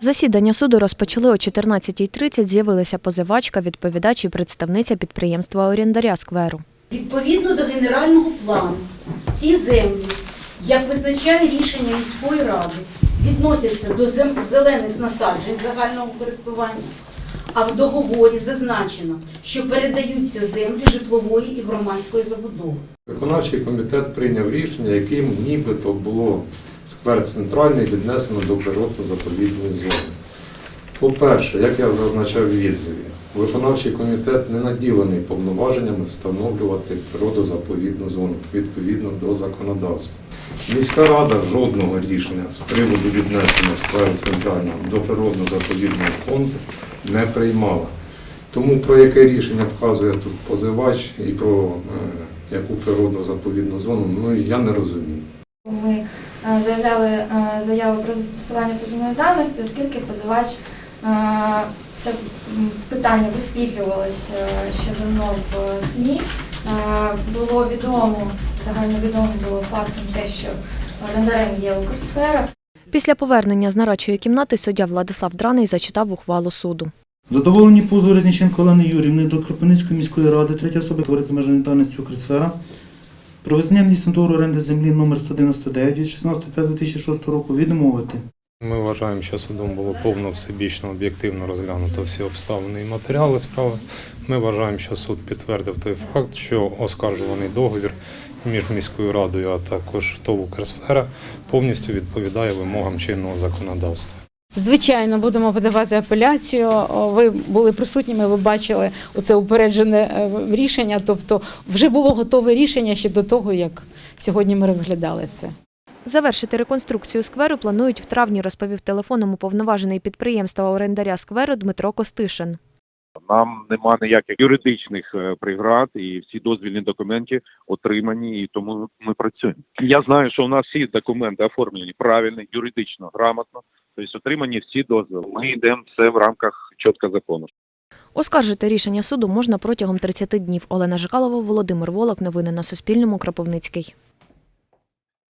Засідання суду розпочали о 14.30. З'явилися позивачка, відповідач і представниця підприємства орендаря скверу. Відповідно до генерального плану, ці землі, як визначає рішення міської ради, відносяться до зелених насаджень загального користування, а в договорі зазначено, що передаються землі житлової і громадської забудови. Виконавчий комітет прийняв рішення, яким нібито було сквер центральний віднесено до природно-заповідної зони. По-перше, як я зазначав в відзиві, виконавчий комітет не наділений повноваженнями встановлювати природозаповідну зону відповідно до законодавства. Міська рада жодного рішення з приводу віднесення скверу центрального до природно-заповідного фонду не приймала. Тому про яке рішення вказує тут позивач і про е, яку природну заповідну зону, ну я не розумію. Е, заявляли е, заяву про застосування позовної давності, оскільки позивач е, це питання висвітлювалося ще давно в СМІ. Було відомо, загальновідомо було фактом те, що орендарем є Укрсфера. Після повернення з нарадчої кімнати суддя Владислав Драний зачитав ухвалу суду. Задоволені позови Резніченко Олени Юрівни до Кропивницької міської ради, третя особа товариства з межою «Укрсфера» про визнання договору оренди землі номер 199 від 16.05.2006 року відмовити. Ми вважаємо, що судом було повно, всебічно, об'єктивно розглянуто всі обставини і матеріали справи. Ми вважаємо, що суд підтвердив той факт, що оскаржуваний договір між міською радою, а також ТОВ «Укрсфера» повністю відповідає вимогам чинного законодавства. Звичайно, будемо подавати апеляцію. Ви були присутніми, ви бачили оце упереджене е, рішення. Тобто, вже було готове рішення ще до того, як сьогодні ми розглядали це. Завершити реконструкцію скверу планують в травні, розповів телефоном уповноважений підприємства орендаря скверу Дмитро Костишин. Нам нема ніяких юридичних е, преград, і всі дозвільні документи отримані, і тому ми працюємо. Я знаю, що у нас всі документи оформлені правильно, юридично, грамотно, тобто отримані всі дозволи. Ми йдемо все в рамках чітко закону. Оскаржити рішення суду можна протягом 30 днів. Олена Жикалова, Володимир Волок. Новини на Суспільному. Кропивницький.